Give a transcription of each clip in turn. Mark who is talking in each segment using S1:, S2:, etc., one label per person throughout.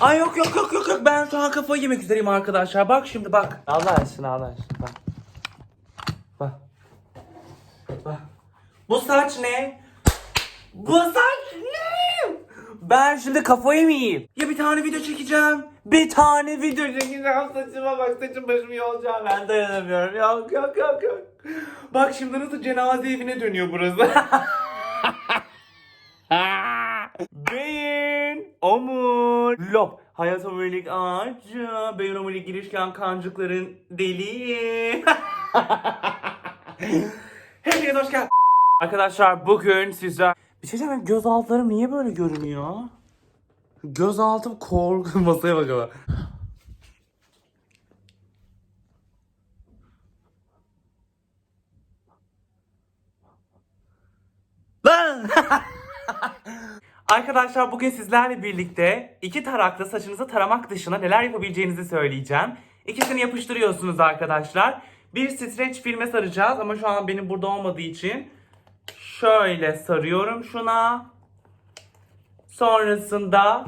S1: Ay yok yok yok yok yok ben şu an kafayı yemek üzereyim arkadaşlar. Bak şimdi bak. Allah aşkına Allah aşkına bak. Bak. Bak. Bu saç ne? Bu saç ne? Ben şimdi kafayı mı yiyeyim? Ya bir tane video çekeceğim. Bir tane video çekeceğim. Saçıma bak saçım başım yolacağım. Ben dayanamıyorum. Yok yok yok yok. Bak şimdi nasıl cenaze evine dönüyor burası. Beyin, omur, lop. Hayat omurilik ağacı, beyin omurilik girişken kancıkların deliği. Hepinize hoş geldiniz. Arkadaşlar bugün sizler... Bir şey diyeceğim göz altlarım niye böyle görünüyor? Göz altım korku masaya bak ama. Lan! Arkadaşlar bugün sizlerle birlikte iki tarakla saçınızı taramak dışında neler yapabileceğinizi söyleyeceğim. İkisini yapıştırıyorsunuz arkadaşlar. Bir streç filme saracağız ama şu an benim burada olmadığı için şöyle sarıyorum şuna. Sonrasında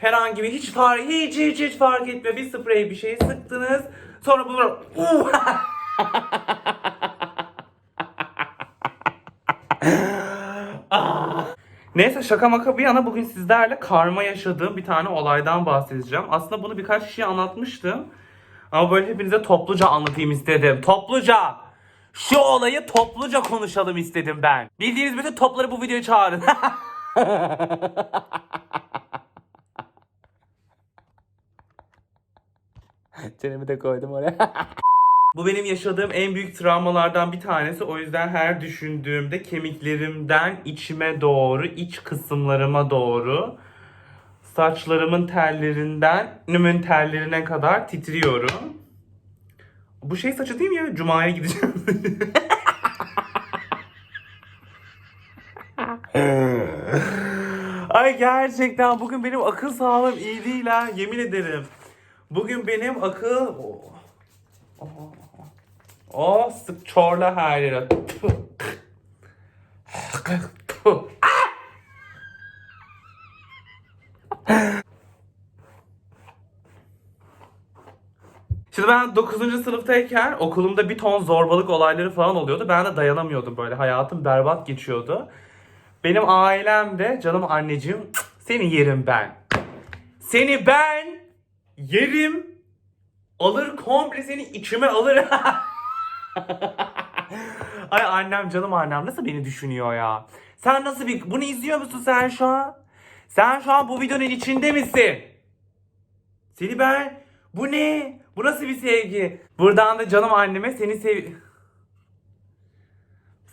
S1: herhangi bir hiç fark hiç hiç hiç fark etmiyor. Bir sprey bir şey sıktınız. Sonra bunu Uh! Neyse şaka maka bir yana bugün sizlerle karma yaşadığım bir tane olaydan bahsedeceğim. Aslında bunu birkaç kişiye anlatmıştım. Ama böyle hepinize topluca anlatayım istedim. Topluca! Şu olayı topluca konuşalım istedim ben. Bildiğiniz bütün topları bu videoya çağırın. Çenemi de koydum oraya. Bu benim yaşadığım en büyük travmalardan bir tanesi. O yüzden her düşündüğümde kemiklerimden içime doğru, iç kısımlarıma doğru, saçlarımın tellerinden, nümün tellerine kadar titriyorum. Bu şey saçı değil mi ya? Cuma'ya gideceğim. Ay gerçekten bugün benim akıl sağlığım iyi değil ha. Yemin ederim. Bugün benim akıl... Oh. O sık çorla her yere. Şimdi ben 9. sınıftayken okulumda bir ton zorbalık olayları falan oluyordu. Ben de dayanamıyordum böyle. Hayatım berbat geçiyordu. Benim ailem de canım anneciğim seni yerim ben. Seni ben yerim alır komple seni içime alır. Ay annem canım annem nasıl beni düşünüyor ya? Sen nasıl bir bunu izliyor musun sen şu an? Sen şu an bu videonun içinde misin? Seni ben bu ne? Bu nasıl bir sevgi? Buradan da canım anneme seni sev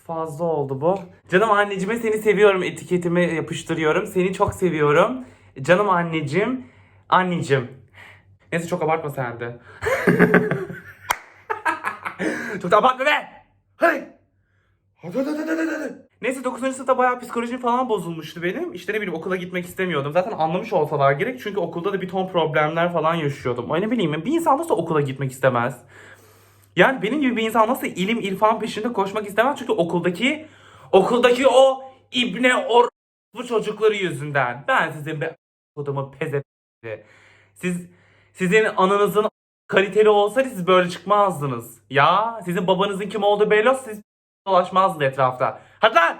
S1: Fazla oldu bu. Canım anneciğime seni seviyorum etiketime yapıştırıyorum. Seni çok seviyorum. Canım anneciğim. Anneciğim. Neyse çok abartma sen de. çok da abartma be. Hadi. Hadi hadi hadi hadi, hadi. Neyse 9. sınıfta bayağı psikolojim falan bozulmuştu benim. İşte ne bileyim okula gitmek istemiyordum. Zaten anlamış olsalar gerek. Çünkü okulda da bir ton problemler falan yaşıyordum. Ay ne bileyim bir insan nasıl okula gitmek istemez? Yani benim gibi bir insan nasıl ilim irfan peşinde koşmak istemez? Çünkü okuldaki okuldaki o ibne or bu çocukları yüzünden. Ben sizin be kodumu peze Siz sizin ananızın kaliteli olsaydı siz böyle çıkmazdınız. Ya sizin babanızın kim olduğu belli olsa siz dolaşmazdınız etrafta. Hadi lan!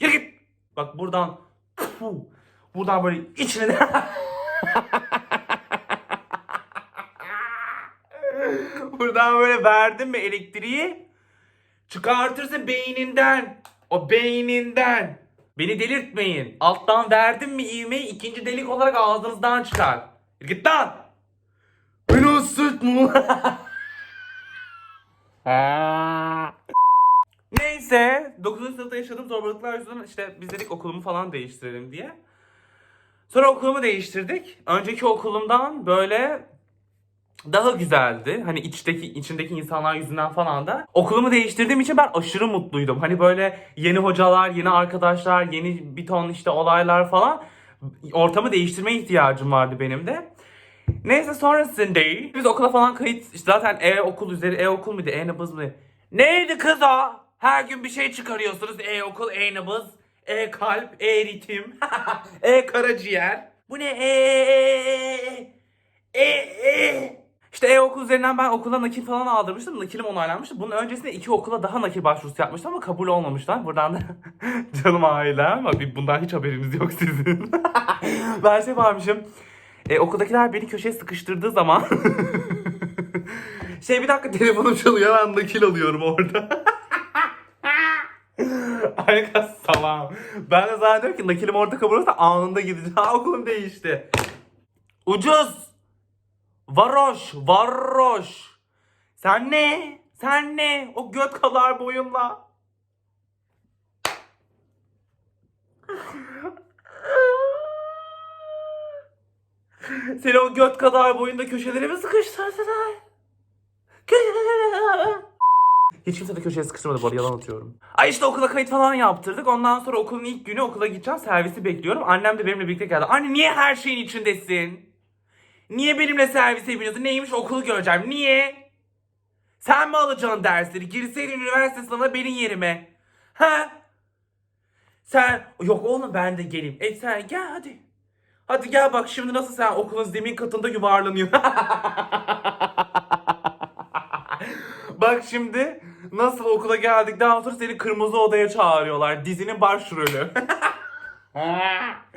S1: Yürü git! Bak buradan Puh! buradan böyle içine Buradan böyle verdim mi elektriği? Çıkartırsın beyninden. O beyninden. Beni delirtmeyin. Alttan verdim mi ivmeyi ikinci delik olarak ağzınızdan çıkar. Git lan. Beni sırt mı? Neyse 9. sınıfta yaşadığım zorbalıklar yüzünden işte biz dedik okulumu falan değiştirelim diye. Sonra okulumu değiştirdik. Önceki okulumdan böyle daha güzeldi. Hani içteki içindeki insanlar yüzünden falan da. Okulumu değiştirdiğim için ben aşırı mutluydum. Hani böyle yeni hocalar, yeni arkadaşlar, yeni bir ton işte olaylar falan. Ortamı değiştirme ihtiyacım vardı benim de. Neyse sonrasında biz okula falan kayıt zaten e-okul üzeri e-okul muydu e-nabız mı? Neydi kız o? Her gün bir şey çıkarıyorsunuz e-okul, e-nabız, e-kalp, e-ritim, e-karaciğer. Bu ne? Eee? Eee? İşte e-okul üzerinden ben okula nakil falan aldırmıştım. Nakilim onaylanmıştı. Bunun öncesinde iki okula daha nakil başvurusu yapmıştım ama kabul olmamışlar. Buradan da canım ailem. Bundan hiç haberiniz yok sizin. ben şey varmışım. E, okuldakiler beni köşeye sıkıştırdığı zaman şey bir dakika telefonum çalıyor ben nakil alıyorum orada. Harika salam. Ben de zannediyorum ki nakilim orada kabul olursa anında gideceğim. Ha, okulum değişti. Ucuz. Varoş. Varoş. Sen ne? Sen ne? O göt kadar boyunla. Seni o göt kadar boyunda köşelere mi sıkıştırdılar? Köşelere. Hiç kimse de köşeye sıkıştırmadı bu arada yalan atıyorum. Ay işte okula kayıt falan yaptırdık. Ondan sonra okulun ilk günü okula gideceğim. Servisi bekliyorum. Annem de benimle birlikte geldi. Anne niye her şeyin içindesin? Niye benimle servise biniyorsun? Neymiş okulu göreceğim. Niye? Sen mi alacaksın dersleri? Girseydin üniversite sınavına benim yerime. Ha? Sen yok oğlum ben de geleyim. E sen gel hadi. Hadi gel bak şimdi nasıl sen okulun zemin katında yuvarlanıyor. bak şimdi nasıl okula geldikten sonra seni kırmızı odaya çağırıyorlar. Dizinin başrolü.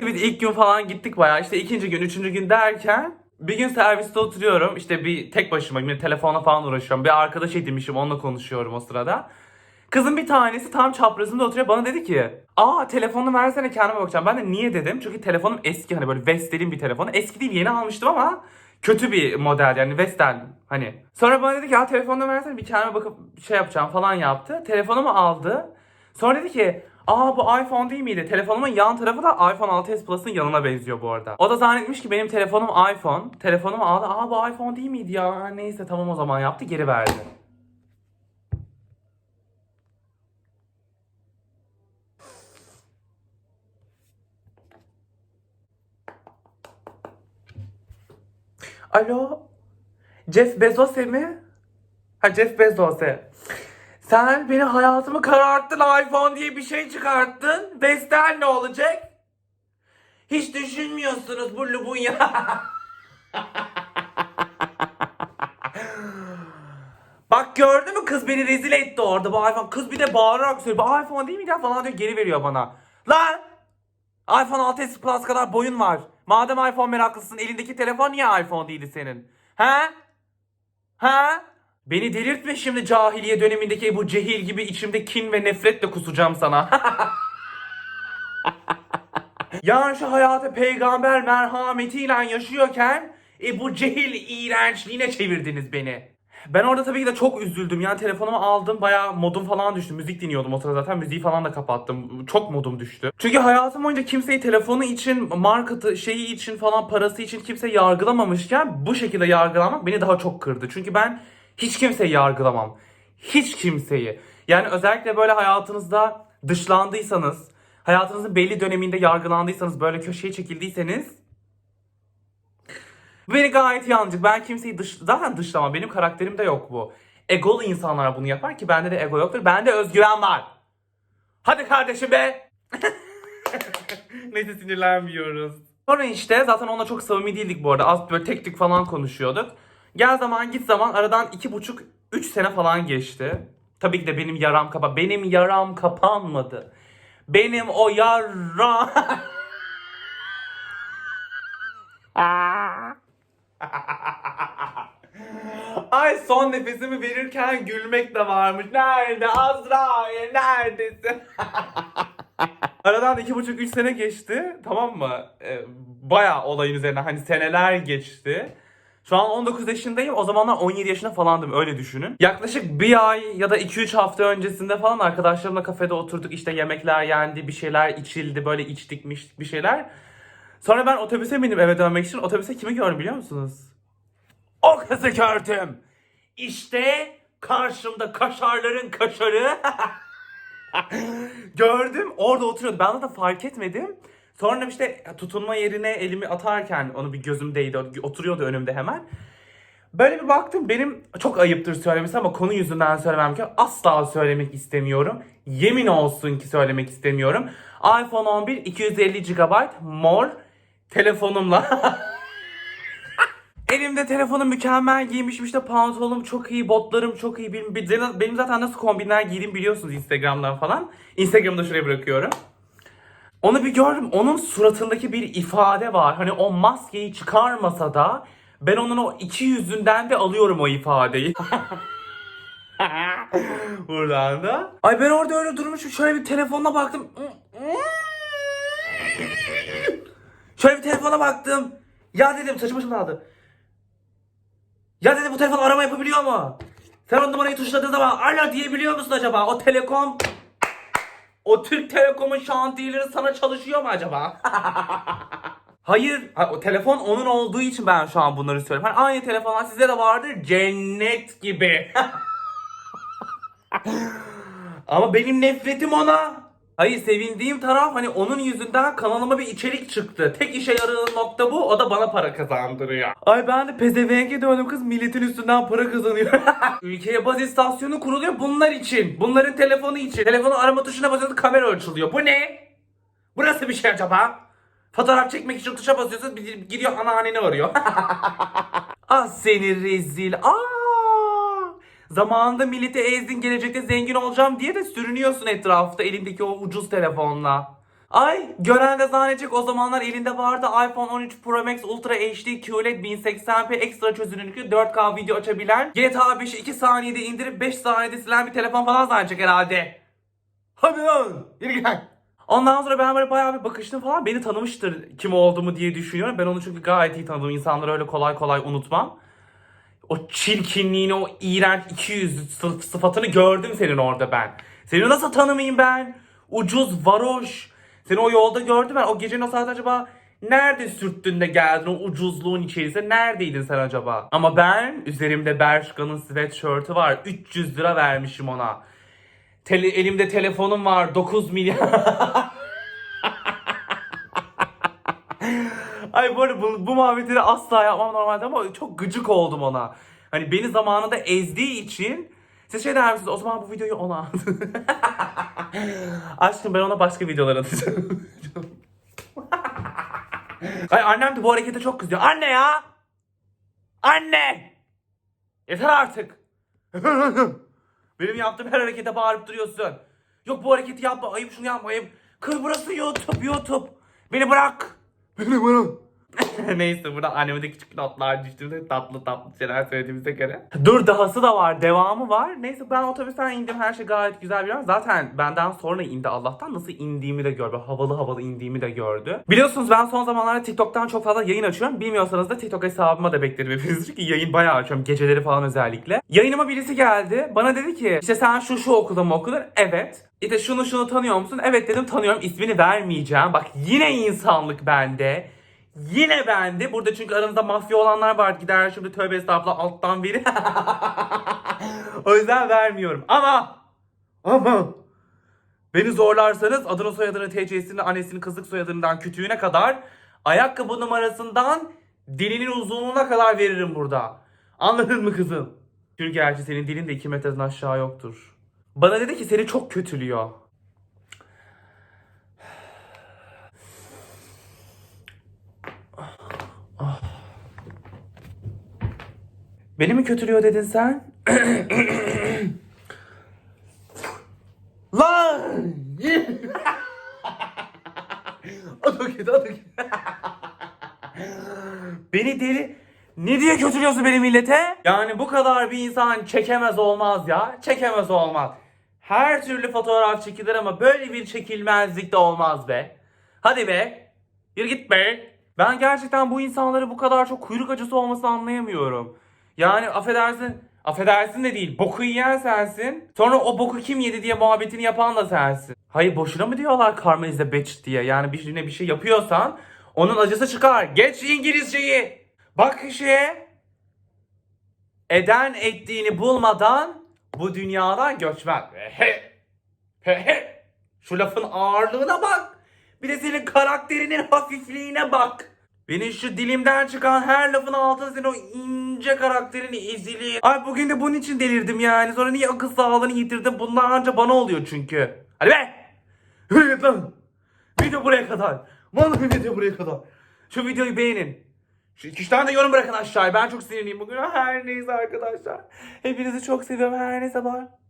S1: Biz ilk gün falan gittik bayağı işte ikinci gün, üçüncü gün derken bir gün serviste oturuyorum işte bir tek başıma yine telefonla falan uğraşıyorum. Bir arkadaş edinmişim onunla konuşuyorum o sırada. Kızın bir tanesi tam çaprazımda oturuyor bana dedi ki Aa telefonunu versene kendime bakacağım. Ben de niye dedim çünkü telefonum eski hani böyle Vestel'in bir telefonu. Eski değil yeni almıştım ama kötü bir model yani Vestel hani. Sonra bana dedi ki ya telefonunu versene bir kendime bakıp şey yapacağım falan yaptı. Telefonumu aldı. Sonra dedi ki Aa bu iPhone değil miydi? Telefonumun yan tarafı da iPhone 6s Plus'ın yanına benziyor bu arada. O da zannetmiş ki benim telefonum iPhone. Telefonumu aldı. Aa bu iPhone değil miydi ya? Neyse tamam o zaman yaptı geri verdi. Alo? Jeff Bezos mi? Ha Jeff Bezos. Sen benim hayatımı kararttın iPhone diye bir şey çıkarttın. Vestel ne olacak? Hiç düşünmüyorsunuz bu lubunya. Bak gördün mü kız beni rezil etti orada bu iPhone. Kız bir de bağırarak söylüyor. Bu iPhone değil mi ya falan diyor geri veriyor bana. Lan! iPhone 6s Plus kadar boyun var. Madem iPhone meraklısın elindeki telefon niye iPhone değildi senin? Ha? Ha? Beni delirtme şimdi cahiliye dönemindeki bu cehil gibi içimde kin ve nefretle kusacağım sana. yani şu hayatı peygamber merhametiyle yaşıyorken e, bu cehil iğrençliğine çevirdiniz beni. Ben orada tabii ki de çok üzüldüm. Yani telefonumu aldım bayağı modum falan düştü. Müzik dinliyordum o sırada zaten. Müziği falan da kapattım. Çok modum düştü. Çünkü hayatım boyunca kimseyi telefonu için, markatı, şeyi için falan parası için kimse yargılamamışken bu şekilde yargılamak beni daha çok kırdı. Çünkü ben hiç kimseyi yargılamam. Hiç kimseyi. Yani özellikle böyle hayatınızda dışlandıysanız, hayatınızın belli döneminde yargılandıysanız, böyle köşeye çekildiyseniz bu Beni gayet yalnızcık. Ben kimseyi dış, zaten dışlamam. Benim karakterimde yok bu. Egolu insanlar bunu yapar ki bende de ego yoktur. Bende özgüven var. Hadi kardeşim be. Neyse sinirlenmiyoruz. Sonra işte zaten onunla çok samimi değildik bu arada. Az böyle tek tük falan konuşuyorduk. Gel zaman git zaman aradan iki buçuk üç sene falan geçti. Tabii ki de benim yaram kapa benim yaram kapanmadı. Benim o yaram Ay son nefesimi verirken gülmek de varmış. Nerede Azrail neredesin? Aradan iki buçuk üç sene geçti tamam mı? Ee, Baya olayın üzerine hani seneler geçti. Şu an 19 yaşındayım. O zamanlar 17 yaşında falandım öyle düşünün. Yaklaşık bir ay ya da 2-3 hafta öncesinde falan arkadaşlarımla kafede oturduk. işte yemekler yendi, bir şeyler içildi, böyle içtik miştik bir şeyler. Sonra ben otobüse bindim eve dönmek için. Otobüse kimi gördüm biliyor musunuz? O kızı gördüm. İşte karşımda kaşarların kaşarı. Gördüm orada oturuyordu. Ben zaten fark etmedim. Sonra işte tutunma yerine elimi atarken onu bir gözüm değdi. Oturuyordu önümde hemen. Böyle bir baktım benim çok ayıptır söylemesi ama konu yüzünden söylemem ki asla söylemek istemiyorum. Yemin olsun ki söylemek istemiyorum. iPhone 11 250 GB mor telefonumla. Elimde telefonum mükemmel giymişim işte pantolonum çok iyi, botlarım çok iyi. Benim, zaten nasıl kombinler giydiğimi biliyorsunuz Instagram'dan falan. Instagram'ı da şuraya bırakıyorum. Onu bir gördüm. Onun suratındaki bir ifade var. Hani o maskeyi çıkarmasa da ben onun o iki yüzünden de alıyorum o ifadeyi. Buradan da. Ay ben orada öyle durmuşum. Şöyle bir telefonuna baktım. Şöyle bir telefona baktım. Ya dedim saçım başım dağıldı. Ya dedim bu telefon arama yapabiliyor mu? Sen o numarayı tuşladığın zaman alo diyebiliyor musun acaba? O telekom o Türk Telekom'un şantiyeleri sana çalışıyor mu acaba? Hayır. Ha, o telefon onun olduğu için ben şu an bunları söylüyorum. Hani aynı telefonlar sizde de vardır. Cennet gibi. Ama benim nefretim ona. Hayır sevindiğim taraf hani onun yüzünden kanalıma bir içerik çıktı. Tek işe yaradığı nokta bu. O da bana para kazandırıyor. Ay ben de pezevenge döndüm kız milletin üstünden para kazanıyor. Ülkeye baz istasyonu kuruluyor bunlar için. Bunların telefonu için. Telefonu arama tuşuna basıyorsun kamera açılıyor. Bu ne? Bu nasıl bir şey acaba? Fotoğraf çekmek için tuşa basıyorsun gidiyor anneanneni arıyor. ah seni rezil. Aa! Zamanında milleti ezdin gelecekte zengin olacağım diye de sürünüyorsun etrafta elindeki o ucuz telefonla. Ay gören de zannedecek o zamanlar elinde vardı iPhone 13 Pro Max Ultra HD QLED 1080p ekstra çözünürlüklü 4K video açabilen GTA 5'i 2 saniyede indirip 5 saniyede silen bir telefon falan zannedecek herhalde. Hadi lan yürü gel. Ondan sonra ben böyle bayağı bir bakıştım falan beni tanımıştır kim olduğumu diye düşünüyorum. Ben onu çünkü gayet iyi tanıdım. İnsanları öyle kolay kolay unutmam. O çirkinliğini, o iğrenç iki sıfatını gördüm senin orada ben. Seni nasıl tanımayayım ben? Ucuz, varoş. Seni o yolda gördüm ben. O gece saat acaba nerede sürttün de geldin o ucuzluğun içerisinde? Neredeydin sen acaba? Ama ben üzerimde Bershka'nın sweatshirt'ü var. 300 lira vermişim ona. Tele- elimde telefonum var 9 milyar. Ay bu arada bu, bu muhabbetleri asla yapmam normalde ama çok gıcık oldum ona. Hani beni zamanında ezdiği için siz şey der misiniz o zaman bu videoyu ona at. Aşkım ben ona başka videolar atacağım. Ay annem de bu harekete çok kızıyor. Anne ya! Anne! Yeter artık. Benim yaptığım her harekete bağırıp duruyorsun. Yok bu hareketi yapma, ayıp şunu yapma, ayıp. Kız burası YouTube, YouTube. Beni bırak. Beni bırak. Neyse burada anneme küçük notlar düştüğümde tatlı tatlı şeyler söylediğimize göre. Dur dahası da var, devamı var. Neyse ben otobüsten indim, her şey gayet güzel bir Zaten benden sonra indi Allah'tan nasıl indiğimi de gördü. Havalı havalı indiğimi de gördü. Biliyorsunuz ben son zamanlarda TikTok'tan çok fazla yayın açıyorum. Bilmiyorsanız da TikTok hesabıma da beklerim hepiniz. Çünkü yayın bayağı açıyorum, geceleri falan özellikle. Yayınıma birisi geldi, bana dedi ki işte sen şu şu okulda mı okudun? Evet. İşte şunu şunu tanıyor musun? Evet dedim tanıyorum, ismini vermeyeceğim. Bak yine insanlık bende. Yine bendi. Burada çünkü aranızda mafya olanlar var. Gider şimdi tövbe estağfurullah alttan biri. o yüzden vermiyorum. Ama ama beni zorlarsanız adını soyadını TC'sini annesinin kızlık soyadından kütüğüne kadar ayakkabı numarasından dilinin uzunluğuna kadar veririm burada. Anladın mı kızım? Çünkü gerçi senin dilin de 2 metreden aşağı yoktur. Bana dedi ki seni çok kötülüyor. Beni mi kötülüyor dedin sen? Lan! da kötü. Beni deli... Ne diye kötülüyorsun beni millete? Yani bu kadar bir insan çekemez olmaz ya. Çekemez olmaz. Her türlü fotoğraf çekilir ama böyle bir çekilmezlik de olmaz be. Hadi be. Yürü git be. Ben gerçekten bu insanları bu kadar çok kuyruk acısı olmasını anlayamıyorum. Yani affedersin, affedersin de değil. Boku yiyen sensin. Sonra o boku kim yedi diye muhabbetini yapan da sensin. Hayır boşuna mı diyorlar karma is a diye. Yani birine bir şey yapıyorsan onun acısı çıkar. Geç İngilizceyi. Bak şeye. Eden ettiğini bulmadan bu dünyadan göçmen. Şu lafın ağırlığına bak. Bir de senin karakterinin hafifliğine bak. Benim şu dilimden çıkan her lafın altında senin o ince karakterini ezili. Ay bugün de bunun için delirdim yani. Sonra niye akıl sağlığını yitirdim? Bunlar anca bana oluyor çünkü. Hadi be. Yürü lan. Video buraya kadar. Vallahi video buraya kadar. Şu videoyu beğenin. Şu iki tane de yorum bırakın aşağıya. Ben çok sinirliyim bugün. Her neyse arkadaşlar. Hepinizi çok seviyorum. Her neyse bye.